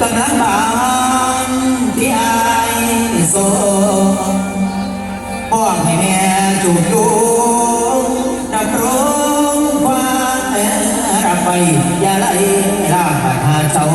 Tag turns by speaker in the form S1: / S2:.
S1: กำลังบางที่อายโซป้อนให้แม่จูบดูนับร้องความรับไปอย่าไล่ลากมาหาเจ้า